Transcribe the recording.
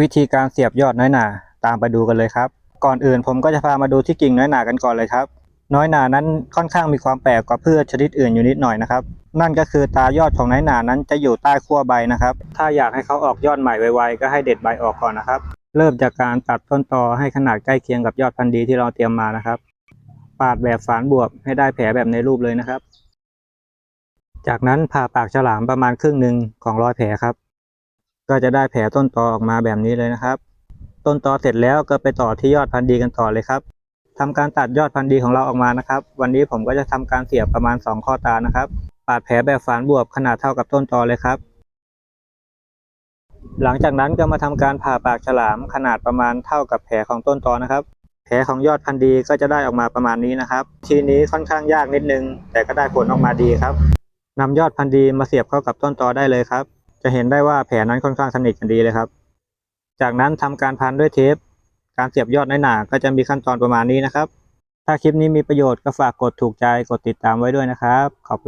วิธีการเสียบยอดน้อยหนาตามไปดูกันเลยครับ ก่อนอื่นผมก็จะพามาดูที่กิ่งน้อยหนากันก่อนเลยครับ น้อยหนานั้นค่อนข้างมีความแปลกกว่าพืชชนิดอื่นอยู่นิดหน่อยนะครับ นั่นก็คือตายอดของน้อยหนานั้นจะอยู่ใต้ขั้วใบนะครับ ถ้าอยากให้เขาออกยอดใหม่ไวๆก็ให้เด็ดใบออกก่อนนะครับ เริ่มจากการตัดต้นตอให้ขนาดใกล้เคียงกับยอดพันธุ์ดีที่เราเตรียมมานะครับ ปาดแบบฝานบวบให้ได้แผลแบบในรูปเลยนะครับ จากนั้นผ่าปากฉลามประมาณครึ่งหนึ่งของรอยแผลครับ ก็จะได้แผลต้นตอออกมาแบบนี้เลยนะครับ ต้นตอเสร็จแล้วก็ไปต่อที่ยอดพันธุ์ดีกันต่อเลยครับทำการตัดยอดพันธุ์ดีของเราออกมานะครับ วันนี้ผมก็จะทำการเสียบประมาณ 2 ข้อตานะครับปาดแผลแบบฝานบวบขนาดเท่ากับต้นตอเลยครับ หลังจากนั้นก็มาทำการผ่าปากฉลามขนาดประมาณเท่ากับแผลของต้นตอนะครับ แผลของยอดพันธุ์ดีก็จะได้ออกมาประมาณนี้นะครับ ทีนี้ค่อนข้างยากนิดนึง แต่ก็ได้ผลออกมาดีครับนำยอดพันธุ์ดีมาเสียบเข้ากับต้นตอได้เลยครับ จะเห็นได้ว่าแผลนั้นค่อนข้างสนิทกันดีเลยครับ จากนั้นทำการพันด้วยเทป การเสียบยอดในหนาก็จะมีขั้นตอนประมาณนี้นะครับ ถ้าคลิปนี้มีประโยชน์ก็ฝากกดถูกใจกดติดตามไว้ด้วยนะครับ ขอบคุณ